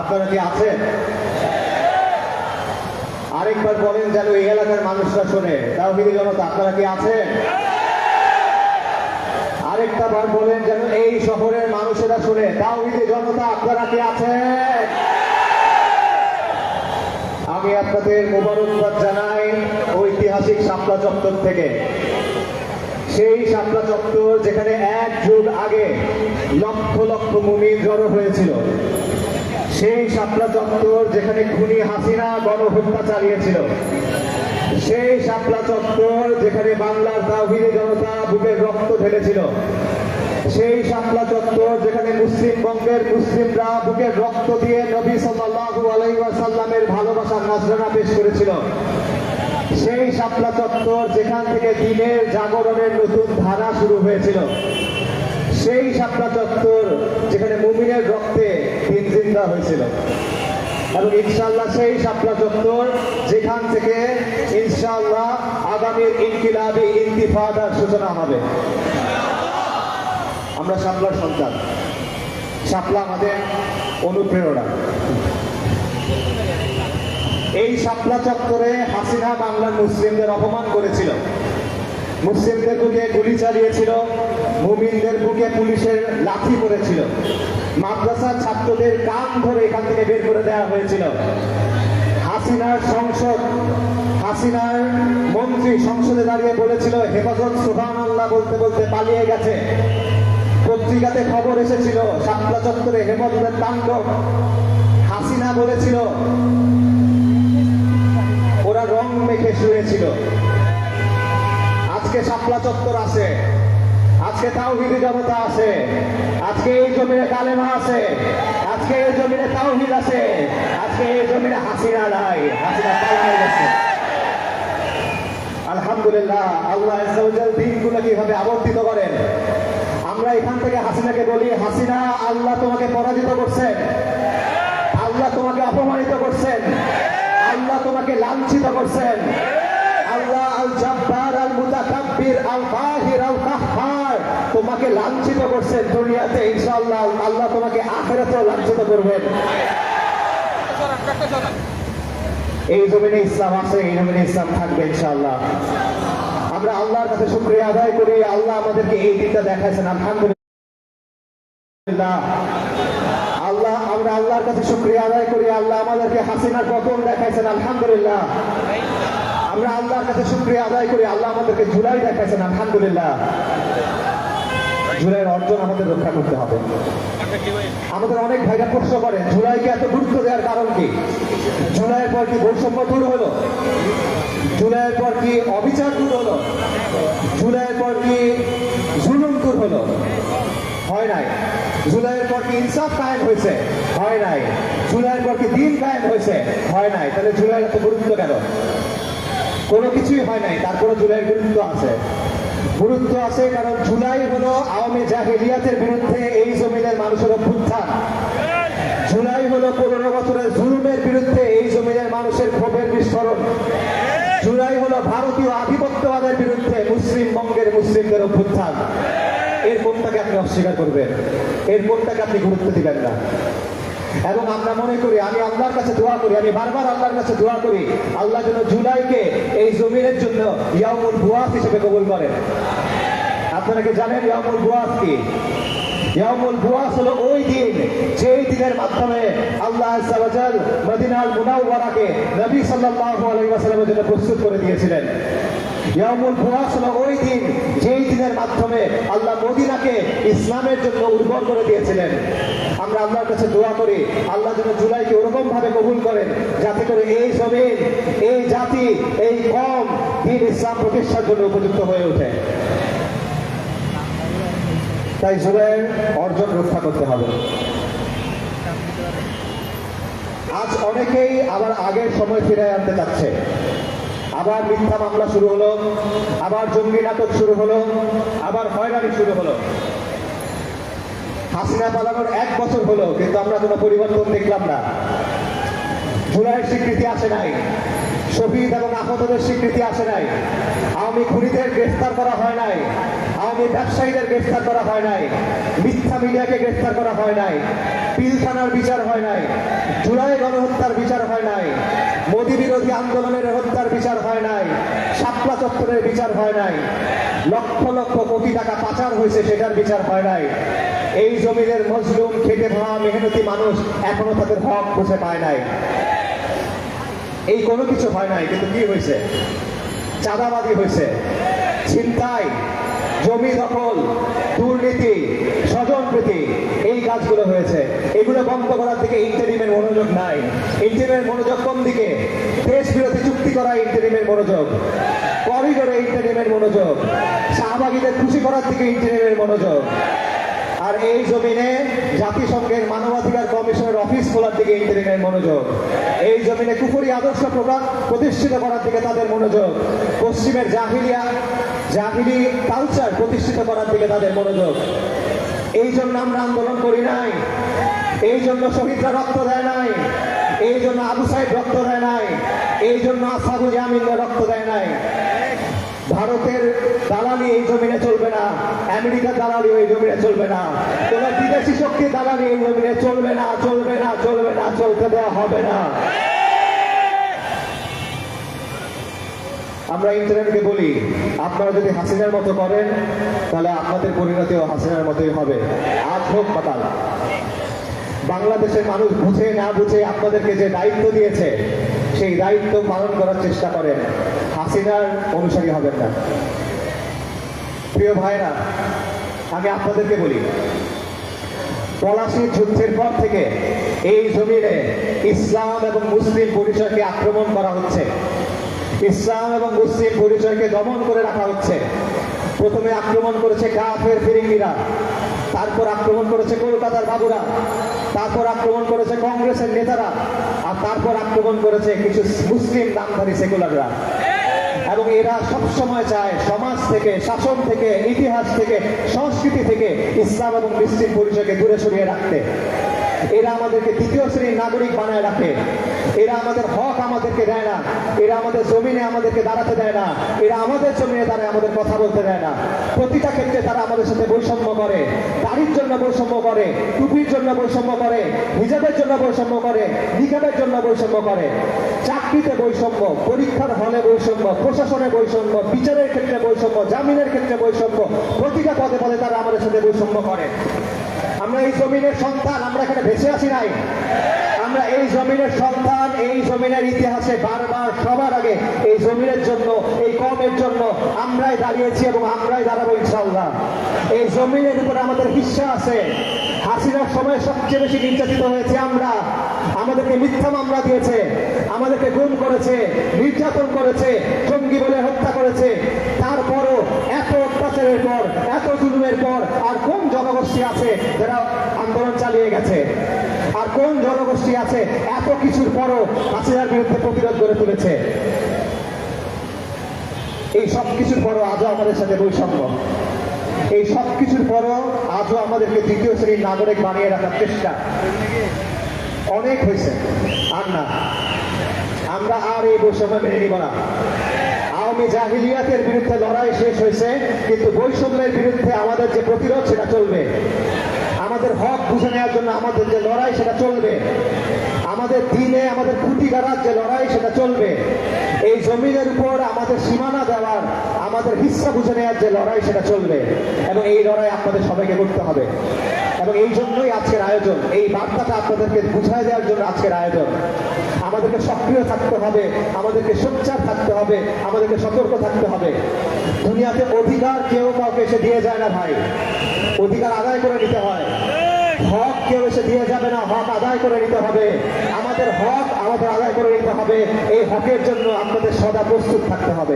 আপনারা কি আছেন? আরেকবার বলেন যেন এই এলাকার মানুষরা শোনে। তাওহীদের জনতা, আপনারা কি আছেন? আরেকটা বার বলেন যেন এই শহরের মানুষেরা শুনে। তাওহীদের জনতা, আপনারা কি আছেন? আমি আপনাদের মোবারকবাদ জানাই ঐতিহাসিক শাপলা চত্বর থেকে। সেই শাপলা চত্বর যেখানে এক যুগ আগে লক্ষ লক্ষ মুমিন জড়ো হয়েছিল। সেই শাপলা চত্বর যেখানে খুনি হাসিনা গণহত্যা চালিয়েছিল। সেই শাপলা চত্বর যেখানে বাংলার তাহিনী জনতা বুকের রক্ত ঢেলেছিল। সেই শাপলা চত্বর যেখানে মুসলিম বঙ্গের মুসলিমরা বুকের রক্ত দিয়ে নবী সাল্লাল্লাহু আলাইহি ওয়াসাল্লামের ভালোবাসার নাজরানা পেশ করেছিল। সেই শাপলা চত্বর যেখান থেকে দিনের জাগরণের নতুন ধারা শুরু হয়েছিল। সেই শাপলা চত্বর যেখানে মুমিনের রক্তে দিন জিন্দা হয়েছিল। এবং ইনশাল্লাহ সেই শাপলা চত্বর যেখান থেকে ইনশাল্লাহ আগামীর ইনকিলাবি, ইন্তিফাদার সূচনা হবে। আমরা শাপলার সন্তান। শাপলা আমাদের অনুপ্রেরণা। এই শাপলা চত্বরে হাসিনা বাংলার মুসলিমদের অপমান করেছিল। মুসলিমদের বুকে গুলি চালিয়েছিল, মুমিনদের বুকে পুলিশের লাঠি করেছিল মাদ্রাসার ছাত্রদের কান ধরে এখান থেকে বের করে দেওয়া হয়েছিল। হাসিনার সংসদ, হাসিনার মন্ত্রী সংসদে দাঁড়িয়ে বলেছিল, হেফাজত সুহান আল্লাহ বলতে বলতে পালিয়ে গেছে। পত্রিকাতে খবর এসেছিল শাপলা চত্বরে হেফাজতের তাণ্ডব হাসিনা বলেছিল, ওরা রং মেখে শুয়েছিল। আজকে শাপলা চত্বর আছে, আজকে তাওহিদি জনতা আছে, আজকে এই জমিনে কালেমা আছে, আজকে এই জমিনে তাওহিদ আছে, আজকে এই জমিনে হাসিনা নাই, হাসিনা পালায় গেছে। আলহামদুলিল্লাহ, আল্লাহ দিনগুলো কীভাবে আবর্তিত করেন আমরা এখান থেকে হাসিনাকে বলি, হাসিনা, আল্লাহ তোমাকে পরাজিত করছেন। আল্লাহ তোমাকে অপমানিত করছেন। আল্লাহ তোমাকে লাঞ্ছিত করছেন। আল্লাহ আল জব্বার আল মুতাকাব্বির আল বাহির আল কাহ্হার তোমাকে লাঞ্ছিত করছেন দুনিয়াতে, ইনশাআল্লাহ। আল্লাহ তোমাকে আখেরাতেও লাঞ্ছিত করবেন। এই জমিনে ইসলাম আছে, এই জমিনে ইসলাম থাকবে, ইনশাআল্লাহ। আমরা আল্লাহর কাছে শুক্রিয়া আদায় করি। আল্লাহ আমাদেরকে এই দিকটা দেখাইছেন। আলহামদুলিল্লাহ। আল্লাহ, আমরা আল্লাহর কাছে শুক্রিয়া আদায় করি। আল্লাহ আমাদেরকে হাসিনার পতন দেখাইছেন। আলহামদুলিল্লাহ। আমরা আল্লাহর কাছে শুক্রিয়া আদায় করি। আল্লাহ আমাদেরকে জুলাই দেখাইছেন। আলহামদুলিল্লাহ। জুলাইয়ের অর্জন আমাদের রক্ষা করতে হবে। আমাদের অনেক ভাইরা প্রশ্ন করে। জুলাইকে এত গুরুত্ব দেওয়ার কারণ কি? জুলাইয়ের পর কি বৈষম্য দূর হলো? জুলাইয়ের পর কি অবিচার দূর হলো? জুলাইয়ের পর কি জুলুম দূর হলো? হয় নাই। জুলাইয়ের পর কি ইনসাফ কায়েম হয়েছে? হয় নাই। জুলাইয়ের পর কি দিন কায়েম হয়েছে? হয় নাই। তাহলে জুলাইয়ের এত গুরুত্ব কেন? কোনো কিছুই হয় নাই। তারপরে জুলাইয়ের গুরুত্ব আছে। গুরুত্ব আছে কারণ জুলাই হলো আওয়ামী জাহেলিয়াতের বিরুদ্ধে এই জমিনের মানুষের অভ্যুত্থান। জুলাই হলো পনেরো বছরের জুলুমের বিরুদ্ধে এই জমিনের মানুষের ক্ষোভের জুলাই হলো ভারতীয় আধিপত্যবাদের বিরুদ্ধে মুসলিম বঙ্গের মুসলিমদের অভ্যুত্থান। এর কোনটাকে আপনি অস্বীকার করবেন? এর কোনটাকে আপনি গুরুত্ব দিবেন না? এবং আমরা মনে করি, আমি আল্লাহর কাছে দোয়া করি, আমি বারবার আল্লাহর কাছে দোয়া করি, আল্লাহ যেন জুলাইকে এই জমিনের জন্য ইয়ামুল বুয়াস হিসেবে কবুল করেন। আপনারা কি জানেন ইয়ামুল বুয়াস কি? ইয়ামুল বুয়াস হলো ওই দিন, যেই দিনের মাধ্যমে আল্লাহ আজ্জাওয়াজাল মদিনাল মুনাওয়ারাকে নবী সাল্লাল্লাহু আলাইহি ওয়াসাল্লামের জন্য প্রস্তুত করে দিয়েছিলেন। ইয়ামুল বুয়াস হলো ওই দিন, যেই দিনের মাধ্যমে আল্লাহ মদিনাকে ইসলামের জন্য উর্বর করে দিয়েছিলেন। আমরা আল্লাহর কাছে দোয়া করি, আল্লাহ যেন জুলাইকে ওরকম ভাবে কবুল করেন, যাতে করে এই জমিন, এই জাতি, এই কম দিন ইসলাম প্রতিষ্ঠার জন্য উপযুক্ত হয়ে ওঠে। তাই জুলাইয়ের অর্জন রক্ষা করতে হবে। আজ অনেকেই আবার আগের সময় ফিরে আনতে চাচ্ছে। আবার মিথ্যা মামলা শুরু হলো, আবার জঙ্গি নাটক শুরু হলো, আবার হয়রানি শুরু হলো। হাসিনা পালানোর এক বছর হলো, কিন্তু আমরা কোনো পরিবর্তন দেখলাম না। জুলাইয়ের স্বীকৃতি আসে নাই। শহীদ এবং আহতদের স্বীকৃতি আসে নাই। আওয়ামী খুনিদের গ্রেফতার করা হয় নাই। আওয়ামী ব্যবসায়ীদের গ্রেফতার করা হয় নাই, মিথ্যা মিডিয়াকে গ্রেফতার করা হয় নাই, পিল থানার বিচার হয় নাই, জুলাই গণহত্যার বিচার হয় নাই, মোদী বিরোধী আন্দোলনের হত্যার বিচার হয় নাই, শাপলা চত্বরের বিচার হয় নাই, লক্ষ লক্ষ কোটি টাকা পাচার হয়েছে সেটার বিচার হয় নাই। এই জমিনের মজলুম, খেটে খাওয়া মেহনতি মানুষ এখনও তাদের হক বুঝে পায় নাই। এই কোনো কিছু হয় নাই, কিন্তু কি হয়েছে? চাঁদাবাদি হয়েছে। ছিনতাই জমি দখল দুর্নীতি স্বজনপ্রীতি এই কাজগুলো হয়েছে। এগুলো বন্ধ করার দিকে ইন্টারিমের মনোযোগ নাই। ইন্টারিমের মনোযোগ কোন দিকে। দেশ বিরোধী চুক্তি করা ইন্টারিমের মনোযোগ। করিডোরে ইন্টারিমের মনোযোগ। শাহবাগীদের খুশি করার দিকে ইন্টারিমের মনোযোগ। আর এই জমিনে জাতিসংঘের মানবাধিকার কমিশনের অফিস খোলার দিকে ইন্টারিমের মনোযোগ। এই জমিনে কুফুরি আদর্শ প্রকাশ প্রতিষ্ঠিত করার দিকে তাদের মনোযোগ। পশ্চিমের জাহিলিয়া, জাহিলি কালচার প্রতিষ্ঠিত করার দিকে তাদের মনোযোগ। এই জন্য আমরা আন্দোলন করি নাই। এই জন্য শহীদরা রক্ত দেয় নাই। এই জন্য আবু সাহেব রক্ত দেয় নাই। এই জন্য আসাদু জামিনরা রক্ত দেয় নাই। ভারতের এই জমিনে চলবে না। আমেরিকার দালালি এই জমিনে চলবে না। কোন বিদেশি শক্তির দালালি এই জমিনে চলবে না চলবে না চলবে না, চলতে দেওয়া হবে না। আমরা ইন্টারনেটকে বলি, আপনারা যদি হাসিনার মতো করেন, তাহলে আপনাদের পরিণতিও হাসিনার মতোই হবে। আজ হোক কাল। বাংলাদেশের মানুষ বুঝে না বুঝে আপনাদেরকে যে দায়িত্ব দিয়েছে, সেই দায়িত্ব পালন করার চেষ্টা করেন। হাসিনার অনুসারী হবেন না। প্রিয় ভাইরা, আমি আপনাদেরকে বলি পলাশির যুদ্ধের পর থেকে এই জমিনে ইসলাম এবং মুসলিম পরিচয়কে আক্রমণ করা হচ্ছে। ইসলাম এবং মুসলিম পরিচয়কে দমন করে রাখা হচ্ছে। প্রথমে আক্রমণ করেছে কাফের ফিরিঙ্গিরা, তারপর আক্রমণ করেছে কলকাতার বাবুরা, তারপর আক্রমণ করেছে কংগ্রেসের নেতারা, আর তারপর আক্রমণ করেছে কিছু মুসলিম নামধারী সেকুলাররা। এবং এরা সব সময় চায় সমাজ থেকে, শাসন থেকে, ইতিহাস থেকে, সংস্কৃতি থেকে ইসলাম এবং মুসলিম পরিচয়কে দূরে সরিয়ে রাখতে। এরা আমাদেরকে দ্বিতীয় শ্রেণির নাগরিক বানায় রাখে। এরা আমাদের হক আমাদেরকে দেয় না। এরা আমাদের জমিনে আমাদেরকে দাঁড়াতে দেয় না। এরা আমাদের জমিনে দাঁড়ায় আমাদের কথা বলতে দেয় না। প্রতিটা ক্ষেত্রে তারা আমাদের সাথে বৈষম্য করে। গাড়ির জন্য বৈষম্য করে, টুপির জন্য বৈষম্য করে, হিজাবের জন্য বৈষম্য করে, নিকাবের জন্য বৈষম্য করে। চাকরিতে বৈষম্য, পরীক্ষার হলে বৈষম্য, প্রশাসনে বৈষম্য, বিচারের ক্ষেত্রে বৈষম্য, জামিনের ক্ষেত্রে বৈষম্য, প্রতিটা পদে পদে তারা আমাদের সাথে বৈষম্য করে। আমরা এই জমিনের সন্তান, আমরা এখানে ভেসে আছি নাই। আমরা এই জমিনের সন্তান এই জমিনের ইতিহাসে বারবার সবার আগে এই জমিনের জন্য, এই কমের জন্য আমরাই দাঁড়িয়েছি এবং আমরাই দাঁড়াবো ইনশাল্লাহ এই জমিনের উপরে আমাদের হিস্সা আছে। হাসিনার সময় সবচেয়ে বেশি নির্যাতিত হয়েছে আমরা। আমাদেরকে মিথ্যা মামলা দিয়েছে, আমাদেরকে গুম করেছে, নির্যাতন করেছে, জঙ্গি বলে হত্যা করেছে। তারপরও এত অত্যাচারের পর, এত জুলুমের পর আর কোন জনগোষ্ঠী আছে যারা আন্দোলন চালিয়ে গেছে? কোন জনগোষ্ঠী আছে, এত কিছুর পরও হাসিনার বিরুদ্ধে প্রতিরোধ গড়ে তুলেছে। এই সব কিছুর পরও আজও আমাদের সাথে বৈষম্য। এই সব কিছুর পরও আজও আমাদেরকে দ্বিতীয় শ্রেণির নাগরিক বানিয়ে রাখার চেষ্টা। অনেক হয়েছে, আর না। আমরা আর এই বৈষম্য মেনে নিব না। আওয়ামী জাহিলিয়াতের বিরুদ্ধে লড়াই শেষ হয়েছে, কিন্তু বৈষম্যের বিরুদ্ধে আমাদের যে প্রতিরোধ, সেটা চলবে। আমাদের হক বুঝে নেওয়ার জন্য আমাদের যে লড়াই সেটা চলবে। আমাদের দিনে, আমাদের খুঁটি গাড়ার যে লড়াই সেটা চলবে। এই জমিনের উপর আমাদের সীমানা দেওয়ার, আমাদের হিস্সা বুঝে নেওয়ার যে লড়াই সেটা চলবে। এবং এই লড়াই আপনাদের সবাইকে করতে হবে। এবং এই জন্যই আজকের আয়োজন, এই বার্তাটা আপনাদেরকে বুঝাই দেওয়ার জন্য আজকের আয়োজন। আমাদেরকে সক্রিয় থাকতে হবে, আমাদেরকে সোচ্চার থাকতে হবে, আমাদেরকে সতর্ক থাকতে হবে। দুনিয়াতে অধিকার কেউ কাউকে এসে দিয়ে যায় না ভাই। অধিকার আদায় করে নিতে হয়। হক কেউ এসে দিয়ে যাবে না, হক আদায় করে নিতে হবে। আমাদের হক আমাদের আদায় করে নিতে হবে। এই হকের জন্য আপনাদের সদা প্রস্তুত থাকতে হবে।